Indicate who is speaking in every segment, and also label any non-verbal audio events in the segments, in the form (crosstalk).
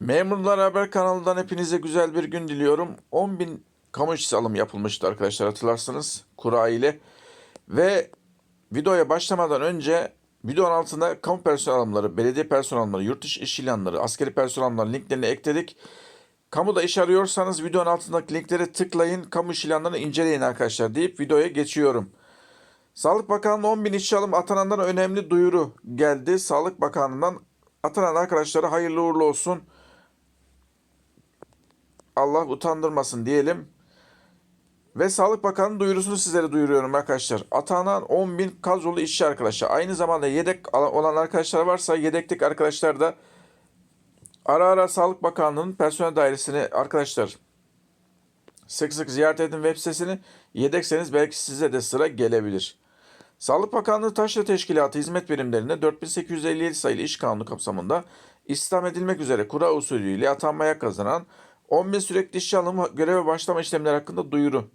Speaker 1: Memurlar Haber kanalından hepinize güzel bir gün diliyorum. 10.000 kamu işçisi alım yapılmıştı arkadaşlar hatırlarsınız kura ile. Ve videoya başlamadan önce videonun altına kamu personel alımları, belediye personel alımları, yurt dışı iş ilanları, askeri personel alımları linklerini ekledik. Kamuda iş arıyorsanız videonun altındaki linklere tıklayın, kamu iş ilanlarını inceleyin arkadaşlar deyip videoya geçiyorum. Sağlık Bakanlığı 10 bin işçi alım atanandan önemli duyuru geldi. Sağlık Bakanlığı'ndan atanan arkadaşlara hayırlı uğurlu olsun. Allah utandırmasın diyelim. Ve Sağlık Bakanı'nın duyurusunu sizlere duyuruyorum arkadaşlar. Atanan 10 bin kadrolu işçi arkadaşlar. Aynı zamanda yedek olan arkadaşlar varsa yedeklik arkadaşlar da ara ara Sağlık Bakanlığı'nın personel dairesini arkadaşlar sık sık ziyaret edin web sitesini. Yedekseniz belki size de sıra gelebilir. Sağlık Bakanlığı Taşra Teşkilatı hizmet birimlerine 4857 sayılı iş kanunu kapsamında istihdam edilmek üzere kura usulüyle atanmaya kazanan 10 bin sürekli işçi alımı göreve başlama işlemleri hakkında duyuru.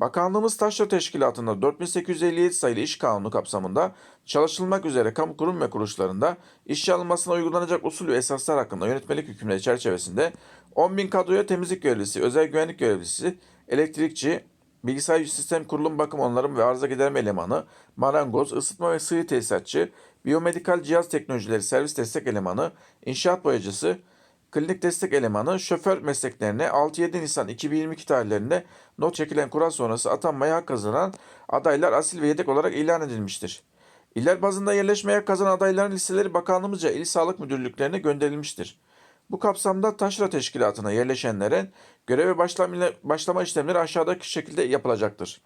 Speaker 1: Bakanlığımız Taşra Teşkilatı'nda 4857 sayılı iş kanunu kapsamında çalışılmak üzere kamu kurum ve kuruluşlarında işçi alınmasına uygulanacak usul ve esaslar hakkında yönetmelik hükümleri çerçevesinde 10 bin kadroya temizlik görevlisi, özel güvenlik görevlisi, elektrikçi, bilgisayar sistem kurulum bakım onarım ve arıza giderme elemanı, marangoz, ısıtma ve sıvı tesisatçı, biyomedikal cihaz teknolojileri servis destek elemanı, inşaat boyacısı, klinik destek elemanı, şoför mesleklerine 6-7 Nisan 2022 tarihlerinde not çekilen kural sonrası atanmaya hak kazanan adaylar asil ve yedek olarak ilan edilmiştir. İller bazında yerleşmeye kazanan adayların listeleri bakanlığımızca il sağlık müdürlüklerine gönderilmiştir. Bu kapsamda taşra teşkilatına yerleşenlerin göreve başlama, işlemleri aşağıdaki şekilde yapılacaktır.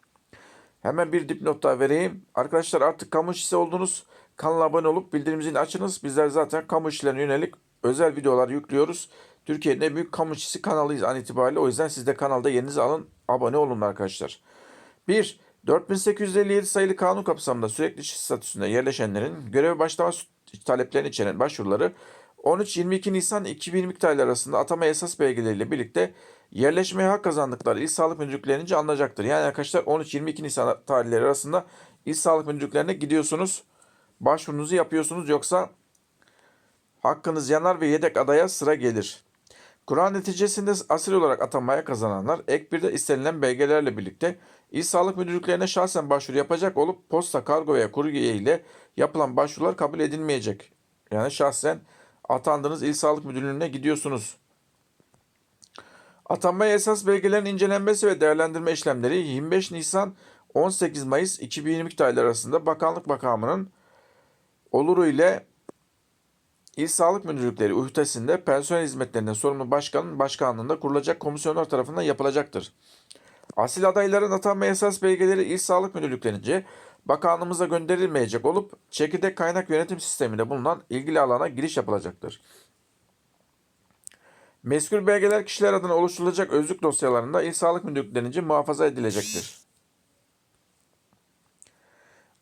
Speaker 1: Hemen bir dipnot daha vereyim. Arkadaşlar artık kamu işçisi oldunuz. Kanala abone olup bildirim açınız. Bizler zaten kamu işçilerine yönelik özel videolar yüklüyoruz. Türkiye'nin en büyük kamu işçisi kanalıyız an itibariyle. O yüzden siz de kanalda yerinizi alın. Abone olun arkadaşlar. 1. 4857 sayılı kanun kapsamında sürekli işçi statüsünde yerleşenlerin göreve başlama taleplerini içeren başvuruları 13-22 Nisan 2022 tarihleri arasında atama esas belgeleriyle birlikte yerleşmeye hak kazandıkları il sağlık müdürlüklerince alınacaktır. Yani arkadaşlar 13-22 Nisan tarihleri arasında il sağlık müdürlüklerine gidiyorsunuz. Başvurunuzu yapıyorsunuz yoksa hakkınız yanar ve yedek adaya sıra gelir. Kur'an neticesinde asil olarak atanmaya kazananlar ek bir de istenilen belgelerle birlikte İl Sağlık Müdürlüklerine şahsen başvuru yapacak olup posta, kargo veya kurye ile yapılan başvurular kabul edilmeyecek. Yani şahsen atandığınız İl Sağlık Müdürlüğü'ne gidiyorsunuz. Atanmaya esas belgelerin incelenmesi ve değerlendirme işlemleri 25 Nisan 18 Mayıs 2022 tarihleri arasında Bakanlık makamının oluru ile İl Sağlık Müdürlükleri ühtesinde personel hizmetlerinden sorumlu başkanın başkanlığında kurulacak komisyonlar tarafından yapılacaktır. Asil adayların atanma esas belgeleri İl Sağlık Müdürlüklerince bakanlığımıza gönderilmeyecek olup çekirdek kaynak yönetim sisteminde bulunan ilgili alana giriş yapılacaktır. Meskul belgeler kişiler adına oluşturulacak özlük dosyalarında İl Sağlık Müdürlüklerince muhafaza edilecektir.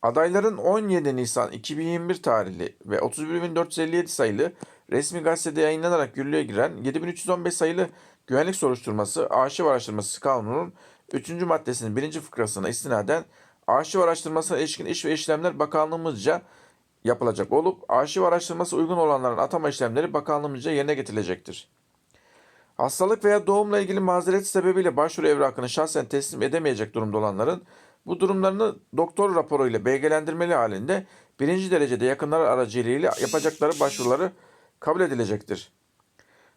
Speaker 1: Adayların 17 Nisan 2021 tarihli ve 31.457 sayılı resmi gazetede yayınlanarak yürürlüğe giren 7315 sayılı güvenlik soruşturması arşiv araştırması kanunun 3. maddesinin 1. fıkrasına istinaden arşiv araştırmasına ilişkin iş ve işlemler bakanlığımızca yapılacak olup arşiv araştırması uygun olanların atama işlemleri bakanlığımızca yerine getirilecektir. Hastalık veya doğumla ilgili mazeret sebebiyle başvuru evrakını şahsen teslim edemeyecek durumda olanların bu durumlarını doktor raporuyla belgelendirmeli halinde birinci derecede yakınları aracılığıyla yapacakları başvuruları kabul edilecektir.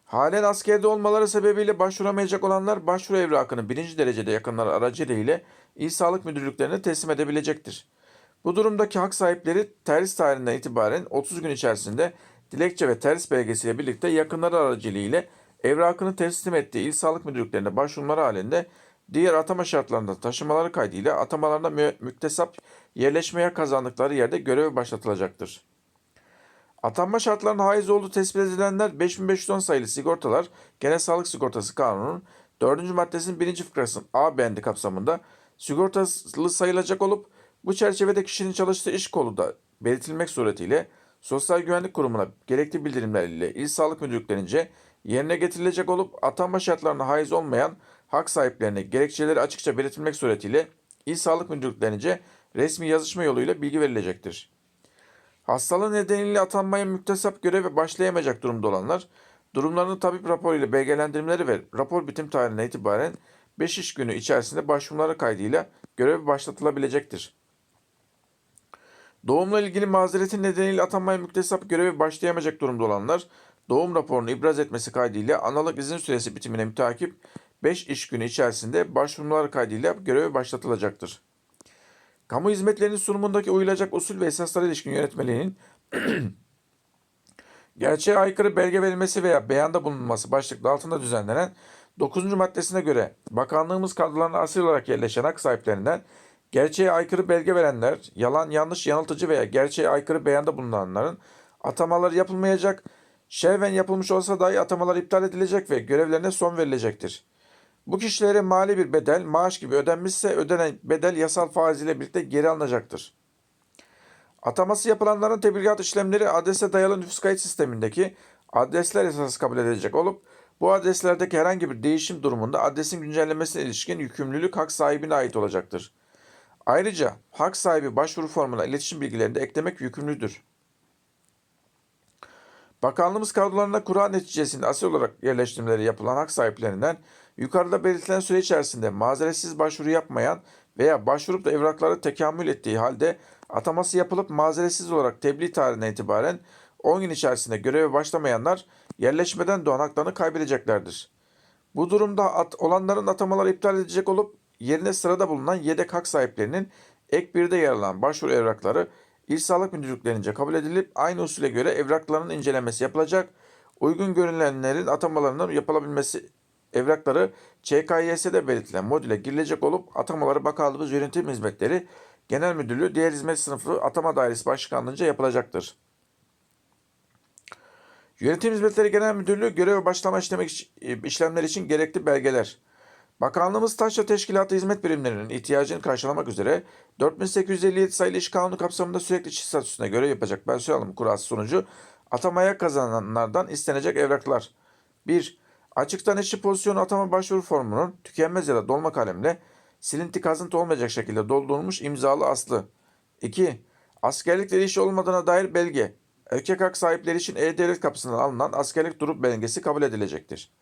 Speaker 1: Halen askerde olmaları sebebiyle başvuramayacak olanlar başvuru evrakını birinci derecede yakınları aracılığıyla İl Sağlık Müdürlüklerine teslim edebilecektir. Bu durumdaki hak sahipleri terhis tarihinden itibaren 30 gün içerisinde dilekçe ve terhis belgesiyle birlikte yakınları aracılığıyla evrakını teslim ettiği İl Sağlık Müdürlüklerine başvurmaları halinde diğer atama şartlarında taşımaları kaydıyla atamalarına mü- müktesap yerleşmeye kazandıkları yerde göreve başlatılacaktır. Atanma şartlarının haiz olduğu tespit edilenler 5510 sayılı sigortalar Genel Sağlık Sigortası Kanunu'nun 4. maddesinin 1. fıkrasının A bendi kapsamında sigortalı sayılacak olup bu çerçevede kişinin çalıştığı iş kolu da belirtilmek suretiyle Sosyal Güvenlik Kurumu'na gerekli bildirimler ile İl Sağlık Müdürlüklerince yerine getirilecek olup atanma şartlarına haiz olmayan hak sahiplerine gerekçeleri açıkça belirtilmek suretiyle İl Sağlık Müdürlüklerince resmi yazışma yoluyla bilgi verilecektir. Hastalığı nedeniyle atanmaya müktesap göreve başlayamayacak durumda olanlar durumlarını tabip raporu ile belgelendirmeleri ve rapor bitim tarihinden itibaren 5 iş günü içerisinde başvurmaları kaydıyla görev başlatılabilecektir. Doğumla ilgili mazeretin nedeniyle atanmaya müktesap görevi başlayamayacak durumda olanlar doğum raporunu ibraz etmesi kaydıyla analık izin süresi bitimine mütakip 5 iş günü içerisinde başvurmaları kaydıyla görevi başlatılacaktır. Kamu hizmetlerinin sunumundaki uyulacak usul ve esaslara ilişkin yönetmeliğinin (clears throat) gerçeğe aykırı belge verilmesi veya beyanda bulunması başlıklı altında düzenlenen 9. maddesine göre bakanlığımız kadrolarına asil olarak yerleşen hak sahiplerinden gerçeğe aykırı belge verenler, yalan, yanlış, yanıltıcı veya gerçeğe aykırı beyanda bulunanların atamaları yapılmayacak, şerven yapılmış olsa dahi atamalar iptal edilecek ve görevlerine son verilecektir. Bu kişilere mali bir bedel, maaş gibi ödenmişse ödenen bedel yasal faiziyle birlikte geri alınacaktır. Ataması yapılanların tebligat işlemleri adrese dayalı nüfus kayıt sistemindeki adresler esası kabul edilecek olup bu adreslerdeki herhangi bir değişim durumunda adresin güncellemesine ilişkin yükümlülük hak sahibine ait olacaktır. Ayrıca hak sahibi başvuru formuna iletişim bilgilerini de eklemek yükümlüdür. Bakanlığımız kadrolarına kura neticesinde asil olarak yerleştirmeleri yapılan hak sahiplerinden yukarıda belirtilen süre içerisinde mazeretsiz başvuru yapmayan veya başvurup da evrakları tekamül ettiği halde ataması yapılıp mazeretsiz olarak tebliğ tarihinden itibaren 10 gün içerisinde göreve başlamayanlar yerleşmeden doğan haklarını kaybedeceklerdir. Bu durumda at, olanların atamaları iptal edilecek olup yerine sırada bulunan yedek hak sahiplerinin ek birde yer alan başvuru evrakları İl Sağlık Müdürlüklerince kabul edilip aynı usule göre evraklarının incelenmesi yapılacak. Uygun görünenlerin atamalarının yapılabilmesi evrakları ÇKYS'de belirtilen modüle girilecek olup atamaları Bakanlığımız Yönetim Hizmetleri Genel Müdürlüğü Diğer Hizmet Sınıfı Atama Dairesi Başkanlığı'nca yapılacaktır. Yönetim Hizmetleri Genel Müdürlüğü göreve başlama işlemi, işlemleri için gerekli belgeler. Bakanlığımız Taşra Teşkilatı Hizmet Birimlerinin ihtiyacını karşılamak üzere 4857 sayılı iş kanunu kapsamında sürekli işçi statüsüne görev yapacak personel alımı kurası sonucu atamaya kazananlardan istenecek evraklar. 1. Açıktan işçi pozisyonu atama başvuru formunun tükenmez ya da dolma kalemle silinti kazıntı olmayacak şekilde doldurulmuş imzalı aslı. 2. Askerlikleri işi olmadığına dair belge. Erkek hak sahipleri için E-Devlet kapısından alınan askerlik durup belgesi kabul edilecektir.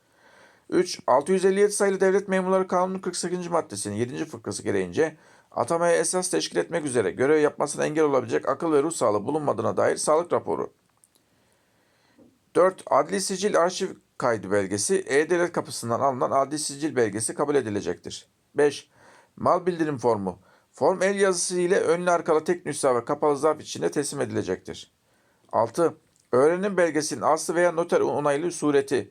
Speaker 1: 3. 657 sayılı Devlet Memurları Kanunu 48. maddesinin 7. fıkrası gereğince atamaya esas teşkil etmek üzere görev yapmasına engel olabilecek akıl ve ruh sağlığı bulunmadığına dair sağlık raporu. 4. Adli sicil arşiv kaydı belgesi E-Devlet kapısından alınan adli sicil belgesi kabul edilecektir. 5. Mal bildirim formu. Form el yazısı ile önlü arkalı tek nüsha ve kapalı zarf içinde teslim edilecektir. 6. Öğrenim belgesinin aslı veya noter onaylı sureti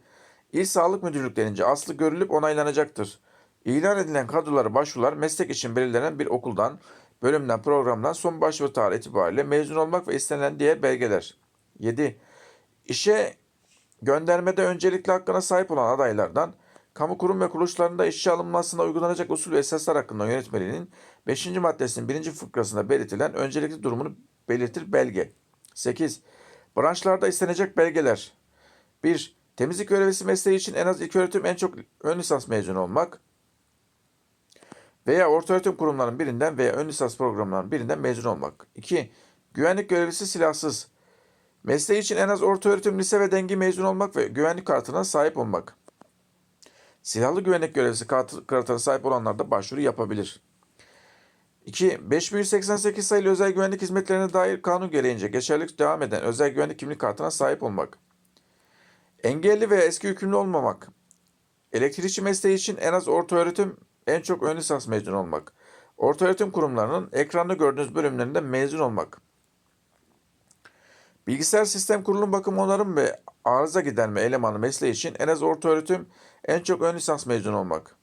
Speaker 1: İl Sağlık Müdürlüklerince aslı görülüp onaylanacaktır. İlan edilen kadroları başvurular meslek için belirlenen bir okuldan, bölümden, programdan son başvuru tarihi itibariyle mezun olmak ve istenilen diğer belgeler. 7. İşe göndermede öncelikli hakkına sahip olan adaylardan, kamu kurum ve kuruluşlarında işçi alınmasına uygulanacak usul ve esaslar hakkında yönetmeliğinin 5. maddesinin 1. fıkrasında belirtilen öncelikli durumunu belirtir belge. 8. Branşlarda istenecek belgeler. 1. Temizlik görevlisi mesleği için en az ilk öğretim en çok ön lisans mezunu olmak veya ortaöğretim kurumlarının birinden veya ön lisans programlarının birinden mezun olmak. 2. Güvenlik görevlisi silahsız. Mesleği için en az ortaöğretim lise ve dengi mezun olmak ve güvenlik kartına sahip olmak. Silahlı güvenlik görevlisi kartına sahip olanlar da başvuru yapabilir. 2. 5188 sayılı özel güvenlik hizmetlerine dair kanun gereğince geçerlilik devam eden özel güvenlik kimlik kartına sahip olmak. Engelli veya eski hükümlü olmamak. Elektrikçi mesleği için en az orta öğretim, en çok ön lisans mezun olmak. Orta öğretim kurumlarının ekranda gördüğünüz bölümlerinde mezun olmak. Bilgisayar sistem kurulum bakım onarım ve arıza giderme elemanı mesleği için en az orta öğretim, en çok ön lisans mezun olmak.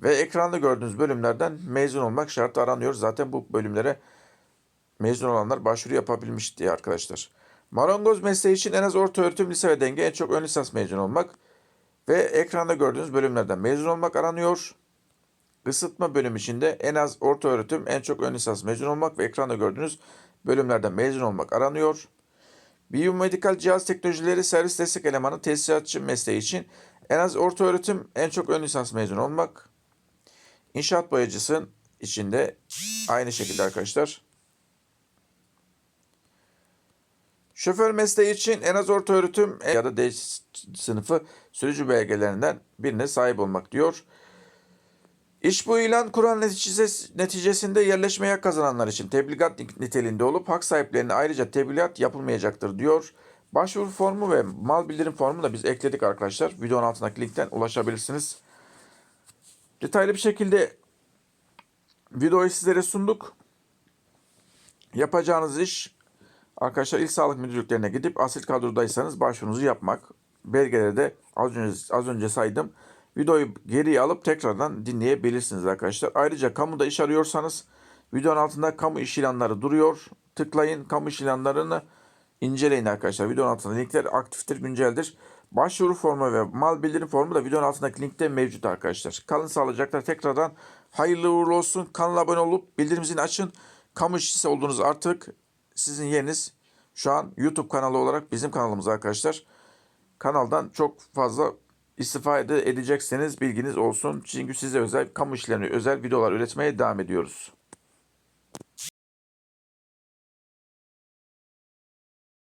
Speaker 1: Ve ekranda gördüğünüz bölümlerden mezun olmak şartı aranıyor. Zaten bu bölümlere mezun olanlar başvuru yapabilmiş diye arkadaşlar. Marangoz mesleği için en az orta öğretim, lise ve denge en çok ön lisans mezun olmak ve ekranda gördüğünüz bölümlerden mezun olmak aranıyor. Isıtma bölüm içinde en az orta öğretim, en çok ön lisans mezun olmak ve ekranda gördüğünüz bölümlerden mezun olmak aranıyor. Biyomedikal cihaz teknolojileri servis destek elemanı tesisatçı mesleği için en az orta öğretim, en çok ön lisans mezun olmak. İnşaat boyacısının içinde aynı şekilde arkadaşlar. Şoför mesleği için en az orta öğretim ya da sınıfı sürücü belgelerinden birine sahip olmak diyor. İş bu ilan Kur'an neticesi, neticesinde yerleşmeye kazananlar için tebligat niteliğinde olup hak sahiplerine ayrıca tebligat yapılmayacaktır diyor. Başvuru formu ve mal bildirim formu da biz ekledik arkadaşlar. Videonun altındaki linkten ulaşabilirsiniz. Detaylı bir şekilde videoyu sizlere sunduk. Yapacağınız iş arkadaşlar il sağlık müdürlüklerine gidip asil kadrodaysanız başvurunuzu yapmak. Belgeleri de az önce, az önce saydım. Videoyu geriye alıp tekrardan dinleyebilirsiniz arkadaşlar. Ayrıca kamuda iş arıyorsanız videonun altında kamu iş ilanları duruyor. Tıklayın kamu iş ilanlarını inceleyin arkadaşlar. Videonun altında linkler aktiftir, günceldir. Başvuru formu ve mal bildirim formu da videonun altındaki linkte mevcut arkadaşlar. Kalın sağlıcakla tekrardan hayırlı uğurlu olsun. Kanala abone olup bildirim açın. Kamu işçisi olduğunuz artık sizin yeriniz şu an YouTube kanalı olarak bizim kanalımız arkadaşlar. Kanaldan çok fazla istifade edecekseniz bilginiz olsun. Çünkü size özel kamu işlerine özel videolar üretmeye devam ediyoruz.